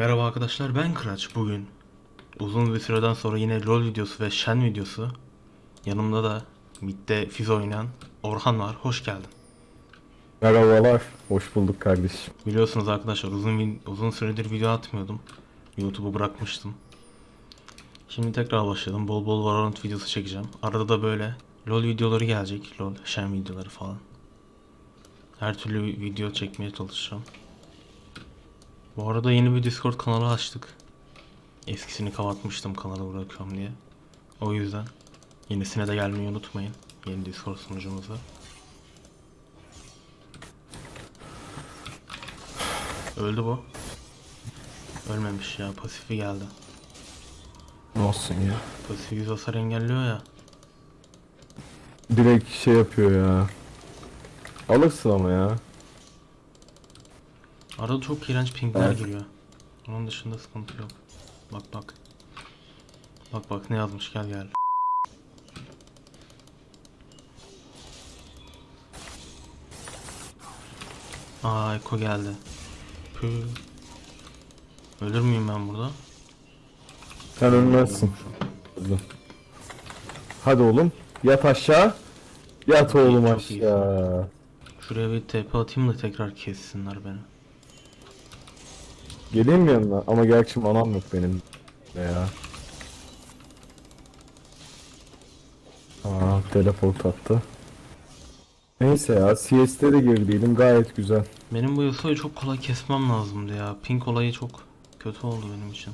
Merhaba arkadaşlar ben Kıraç bugün uzun bir süreden sonra yine LoL videosu ve Shen videosu yanımda da midde Fiz oynayan Orhan var hoş geldin. Merhabalar, hoş bulduk kardeşim. Biliyorsunuz arkadaşlar uzun uzun süredir video atmıyordum. YouTube'u bırakmıştım. Şimdi tekrar başladım. Bol bol Valorant videosu çekeceğim. Arada da böyle LoL videoları gelecek. LoL, Shen videoları falan. Her türlü video çekmeye çalışacağım. Bu arada yeni bir Discord kanalı açtık. Eskisini kapatmıştım kanalı bırakıyorum diye. O yüzden yenisine de gelmeyi unutmayın. Yeni Discord sunucumuza. Öldü bu. Ölmemiş ya pasifi geldi. Nasılsın ya? Pasif yüz hasar engelliyor ya. Direkt şey yapıyor ya. Alırsın ama ya. Arada çok iğrenç pingler Evet. giriyor. Onun dışında sıkıntı yok. Bak bak. Bak bak ne yazmış gel gel. Aa Eko geldi. Pü. Ölür müyüm ben burada? Sen ölmezsin. Hadi oğlum, yat aşağı. Yat oğlum aşağı. Şuraya bir TP atayım da tekrar kessinler beni. Geleyim mi yanına? Ama gerçi manam yok benim. de Ya. Aa, teleport attı. Neyse ya, CS'de de girdiydim gayet güzel. Benim bu Yasuo'yu çok kolay kesmem lazımdı ya. Pink olayı çok kötü oldu benim için.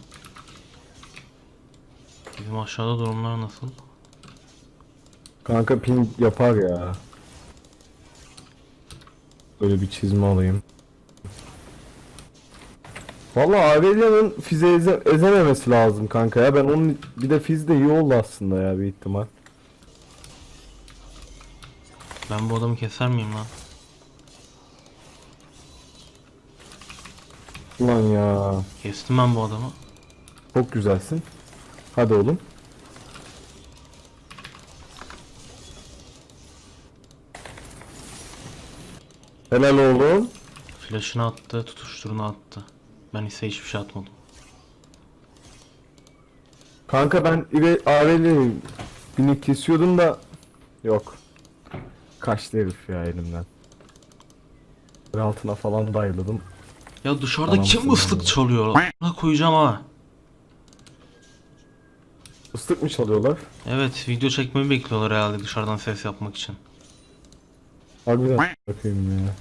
Bizim aşağıda durumlar nasıl? Kanka ping yapar ya. Böyle bir çizme alayım. Valla Aurelia'nın fize eze- ezememesi lazım kanka ya. Ben onun bir de fiz de iyi oldu aslında ya bir ihtimal. Ben bu adamı keser miyim lan? Ulan ya. Kestim ben bu adamı. Çok güzelsin. Hadi oğlum. Helal oğlum. Flash'ını attı, tutuşturunu attı. Ben ise hiçbir şey atmadım. Kanka ben İve Aurelia'yı bini kesiyordum da yok. Kaçtı herif ya elimden. Bir altına falan dayladım. Ya dışarıda Tamam, kim ıslık çalıyor? Ne koyacağım ha? Islık mı çalıyorlar? Evet, video çekmemi bekliyorlar herhalde dışarıdan ses yapmak için. Harbiden bakayım ya.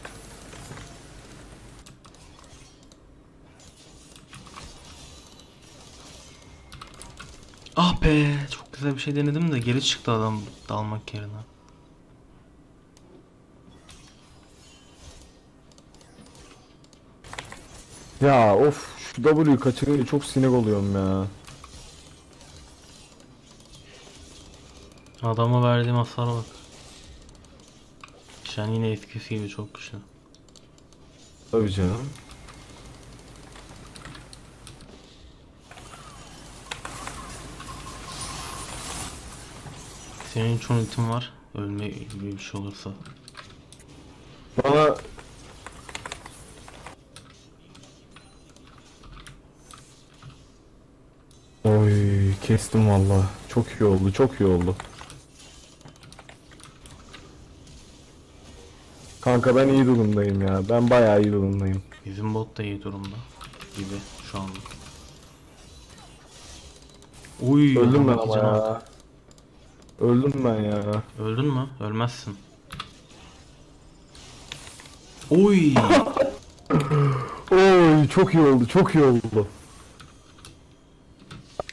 Be, çok güzel bir şey denedim de geri çıktı adam dalmak yerine. Ya of şu W'yu kaçırınca çok sinir oluyorum ya. Adama verdiğim hasara bak. Şen yine eskisi gibi çok güçlü. Tabii canım. Senin hiç ultin var. Ölme gibi bir şey olursa. Bana Oy kestim valla. Çok iyi oldu, çok iyi oldu. Kanka ben iyi durumdayım ya. Ben bayağı iyi durumdayım. Bizim bot da iyi durumda. Gibi şu anda. Uy, Öldüm ben ama ya. Öldüm ben ya. Öldün mü? Ölmezsin. Oy! Oy çok iyi oldu, çok iyi oldu.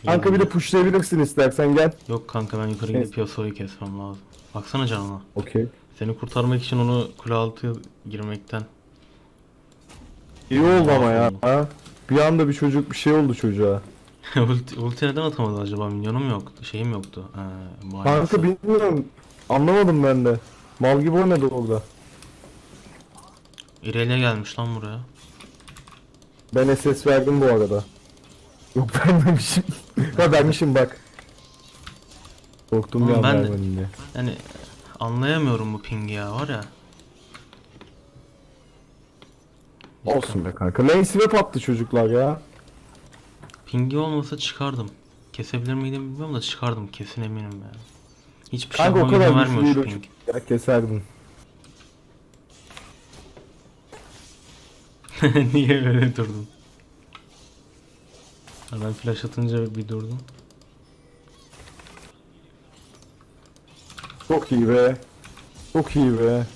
Kanka bir de pushlayabilirsin istersen gel. Yok kanka ben yukarı gidip Yasuo'yu kesmem lazım. Baksana canına. Okey. Seni kurtarmak için onu kule altı girmekten. İyi oldu ama ya. Ha? Bir anda bir çocuk bir şey oldu çocuğa. ulti, ulti neden atamadı acaba? Milyonum yoktu. Şeyim yoktu. Bu Kanka bilmiyorum. Anlamadım ben de. Mal gibi oynadı orada. İrelia gelmiş lan buraya. Ben SS verdim bu arada. Yok vermemişim. ha vermişim bak. Korktum Oğlum an ben de- vermedim diye. Yani anlayamıyorum bu pingi ya var ya. Olsun be kanka. Lane swap attı çocuklar ya. Pingi olmasa çıkardım. Kesebilir miydim bilmiyorum da çıkardım kesin eminim yani. Hiçbir şey Kanka o kadar vermiyor şu ping. Ya keserdin. Niye öyle durdun? Ben flash atınca bir durdum. Çok iyi be. Çok iyi be.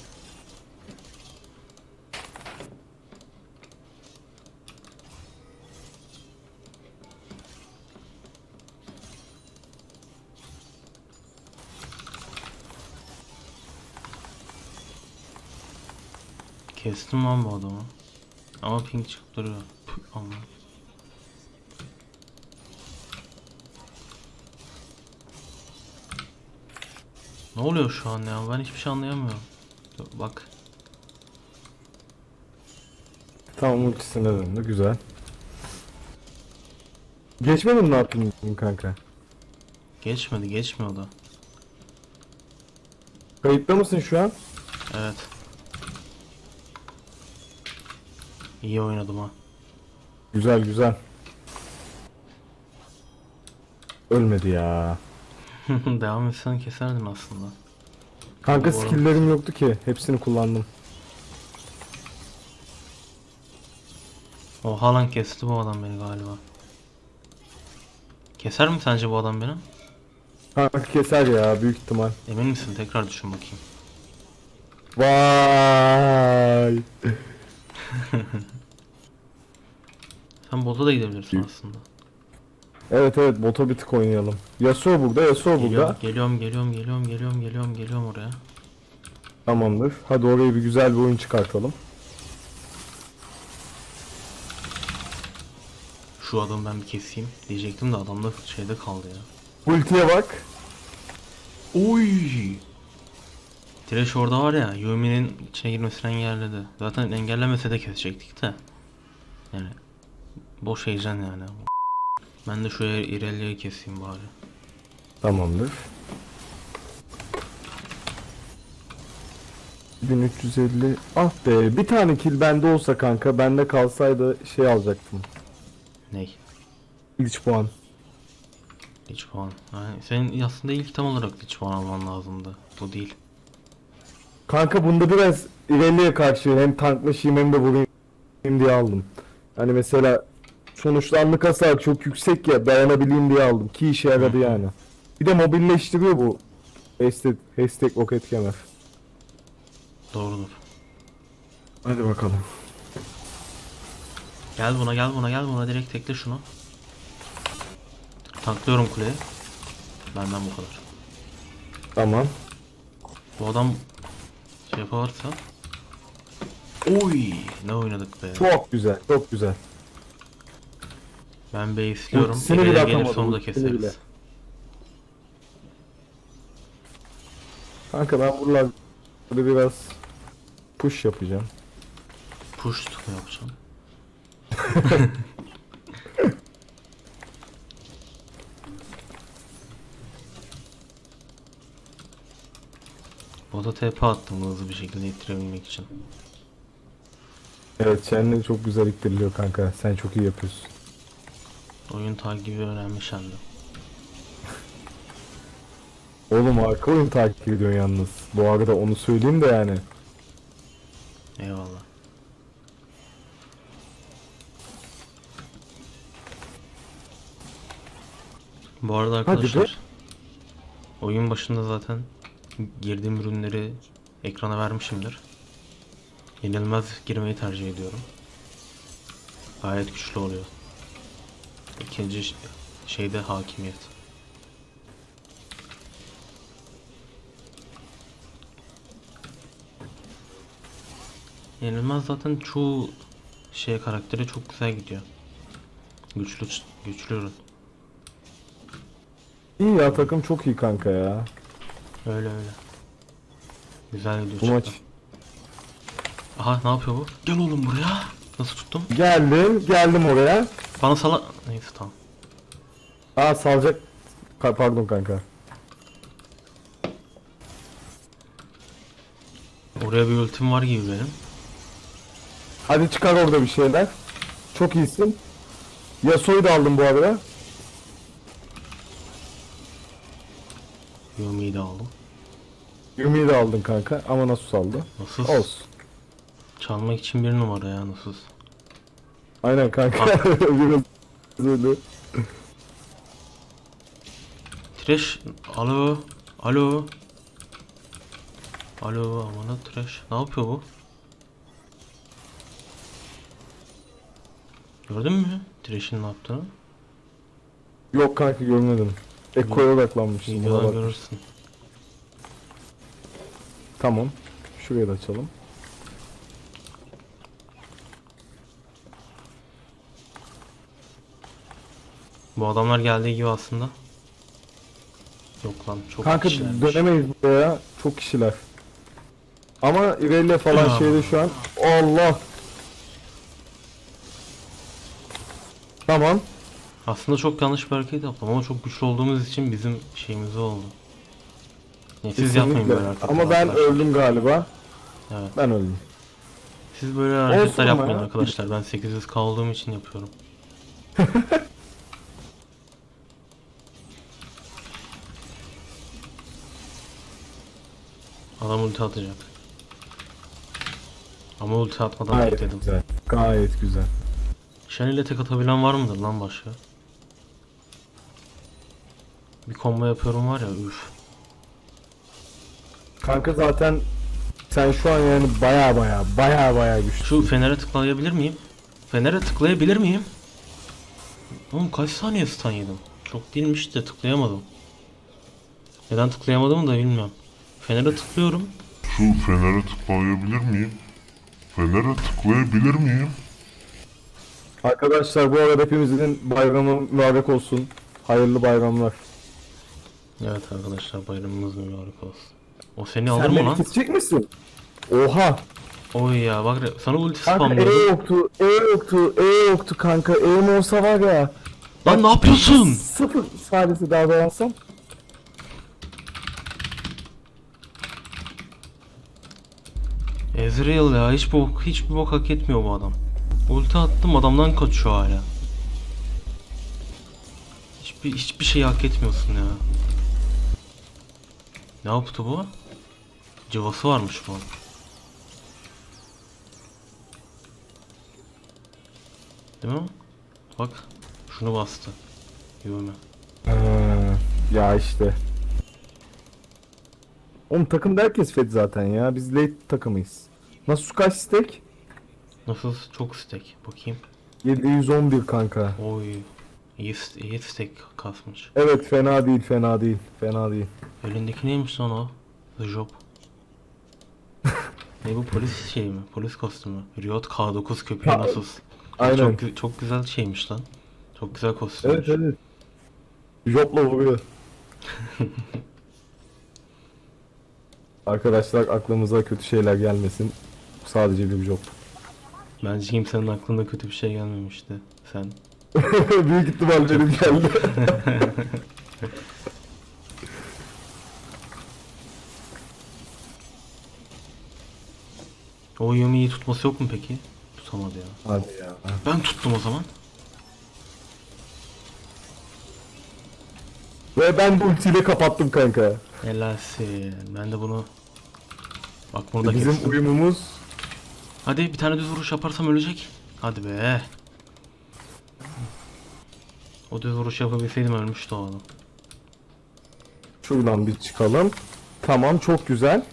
Kestim lan bu adamı. Ama ping çıkıp duruyor. Püh, Aman. Ne oluyor şu an ya? Ben hiçbir şey anlayamıyorum. Dur, Bak. Tamam ultisine döndü güzel. Geçmedin mi ne yapayım kanka? Geçmedi, geçmiyor da. Kayıtta mısın şu an? Evet. İyi oynadım ha. Güzel güzel. Ölmedi ya. Devam etsen keserdin aslında. Kanka Doğru. skill'lerim yoktu ki. Hepsini kullandım. O Haaland kesti bu adam beni galiba. Keser mi sence bu adam beni? Kanka keser ya büyük ihtimal. Emin misin? Tekrar düşün bakayım. Vay. Sen bota da gidebilirsin aslında. Evet evet bota bir tık oynayalım. Yasuo burada, Yasuo burada. Geliyorum, geliyorum, geliyorum, geliyorum, geliyorum, geliyorum, geliyorum oraya. Tamamdır. Hadi oraya bir güzel bir oyun çıkartalım. Şu adamı ben bir keseyim diyecektim de adam da şeyde kaldı ya. Ultiye bak. Oy! Thresh orada var ya, Yumi'nin içine girmesini engelledi. Zaten engellemese de kesecektik de. Yani boş heyecan yani. Ben de şuraya İrelia'yı keseyim bari. Tamamdır. 1350. Ah be bir tane kill bende olsa kanka bende kalsaydı şey alacaktım. Ney? İlk puan. Lich puan. Yani senin aslında ilk tam olarak Lich puan alman lazımdı. Bu değil. Kanka bunda biraz ileriye karşı hem tanklaşayım hem de vurayım diye aldım. Hani mesela sonuçta anlık hasar çok yüksek ya dayanabileyim diye aldım ki işe yaradı yani. Bir de mobilleştiriyor bu hashtag, hashtag roket kemer. Doğrudur. Hadi bakalım. Gel buna gel buna gel buna direkt tekle şunu. Tanklıyorum kuleye. Benden bu kadar. Tamam. Bu adam yaparsa Oy ne oynadık be. Çok güzel, çok güzel. Ben B'yi istiyorum. Ultisini bile İleriye gelirse atamadı, onu da ultisini keseriz. bile. Kanka ben buralarda biraz push yapacağım. Push mu yapacağım? Bota TP attım hızlı bir şekilde ittirebilmek için. Evet kendini çok güzel iktiriliyor kanka. Sen çok iyi yapıyorsun. Oyun takibi önemli şende. Oğlum arka oyun takip ediyorsun yalnız. Bu arada onu söyleyeyim de yani. Eyvallah. Bu arada arkadaşlar oyun başında zaten girdiğim ürünleri ekrana vermişimdir. Yenilmez girmeyi tercih ediyorum. Gayet güçlü oluyor. İkinci şeyde hakimiyet. Yenilmez zaten çoğu şey karakteri çok güzel gidiyor. Güçlü güçlü ürün. İyi ya takım çok iyi kanka ya. Öyle öyle. Güzel gidiyor Bu maç. çıktı. Aha ne yapıyor bu? Gel oğlum buraya. Nasıl tuttum? Geldim, geldim oraya. Bana sala... Neyse tamam. Aa salacak. Ka- Pardon kanka. Oraya bir ultim var gibi benim. Hadi çıkar orada bir şeyler. Çok iyisin. Yasuo'yu da aldım bu arada. Yumi'yi de aldım. Yumi'yi de aldın kanka ama Nasus aldı. Nasıl? Olsun. Çalmak için bir numara ya nasıl? Aynen kanka. Biraz öyle. Trash. Alo. Alo. Alo amına trash. Ne yapıyor bu? Gördün mü? Trash'in ne yaptığını? Yok kanka görmedim. Eko'ya odaklanmıştım. buna Videodan bak. görürsün. Tamam. Şurayı da açalım. Bu adamlar geldiği gibi aslında. Yok lan çok Kanka kişilermiş. dönemeyiz buraya. Çok kişiler. Ama İrelia falan şeyde şu an. Allah. Tamam. Aslında çok yanlış bir hareket yaptım ama çok güçlü olduğumuz için bizim şeyimiz oldu. Siz yapmayın böyle hareketler. Ama ben arkadaşlar. öldüm galiba. Evet. Ben öldüm. Siz böyle hareketler yapmayın ya. arkadaşlar. Ben 800 kaldığım için yapıyorum. Adam ulti atacak. Ama ulti atmadan Gayet bekledim. güzel. Gayet güzel. Shen ile tek atabilen var mıdır lan başka? Bir combo yapıyorum var ya üf. Kanka zaten sen şu an yani baya baya baya baya güçlü. Şu fenere tıklayabilir miyim? Fenere tıklayabilir miyim? Oğlum kaç saniye stun yedim? Çok değilmiş de tıklayamadım. Neden tıklayamadığımı da bilmiyorum. Fenere tıklıyorum. Şu fenere tıklayabilir miyim? Fenere tıklayabilir miyim? Arkadaşlar bu arada hepimizin bayramı mübarek olsun. Hayırlı bayramlar. Evet arkadaşlar bayramımız mübarek olsun. O seni alır Sen mı beni lan? kesecek misin? Oha. Oy ya bak re- sana ulti Kanka E spamlıyordum. yoktu, E yoktu, E yoktu kanka. E'm olsa var ya. Lan ne yapıyorsun? Sıfır sadece daha dayanansam. Ezreal ya hiç bok hiçbir bok hak etmiyor bu adam. Ulti attım adamdan kaçıyor hala. Hiçbir hiçbir şey hak etmiyorsun ya. Ne yaptı bu? Cıvası varmış bu. Değil mi? Bak şunu bastı. Yürüme. Ee, ya işte. Oğlum takımda herkes fed zaten ya. Biz late takımıyız. Nasıl kaç stack? Nasıl çok stack bakayım. 711 kanka. Oy. İyi stack kasmış. Evet fena değil fena değil. Fena değil. Elindeki neymiş lan o? The Job. ne bu polis şey mi? Polis kostümü. Riot K9 köpeği nasıl? Aynen. Çok, çok güzel şeymiş lan. Çok güzel kostüm. Evet evet. Jobla vuruyor. Arkadaşlar aklımıza kötü şeyler gelmesin. Sadece bir job. Bence kimsenin aklına kötü bir şey gelmemişti. Sen. Büyük ihtimal benim geldi. O Yumi'yi tutması yok mu peki? Tutamadı ya. Hadi ya. Ben tuttum o zaman. Ve ben bu ultiyle kapattım kanka. Helalsin. Ben de bunu... Bak bunu da Bizim kestim. uyumumuz Hadi bir tane düz vuruş yaparsam ölecek. Hadi be. O düz vuruş yapabilseydim ölmüştü o adam. şuradan bir çıkalım. Tamam çok güzel.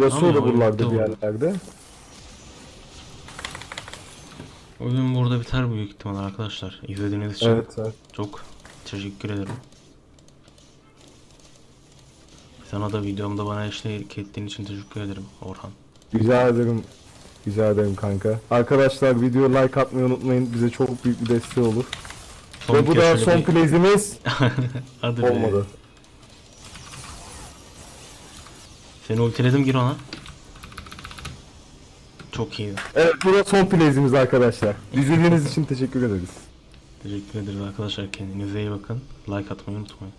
Yasuo da buralarda bir yerlerde. Oyun burada biter büyük ihtimal arkadaşlar. İzlediğiniz için Evet, evet. çok teşekkür ederim. Sana da videomda bana eşlik ettiğin için teşekkür ederim Orhan. Rica ederim. Rica ederim kanka. Arkadaşlar video like atmayı unutmayın. Bize çok büyük bir desteği olur. Son Ve bu da son bir- plays'imiz Hadi be. olmadı. Seni ultiledim gir ona. Çok iyi. Evet bu da son plays'imiz arkadaşlar. İzlediğiniz için teşekkür ederiz. Teşekkür ederiz arkadaşlar. Kendinize iyi bakın. Like atmayı unutmayın.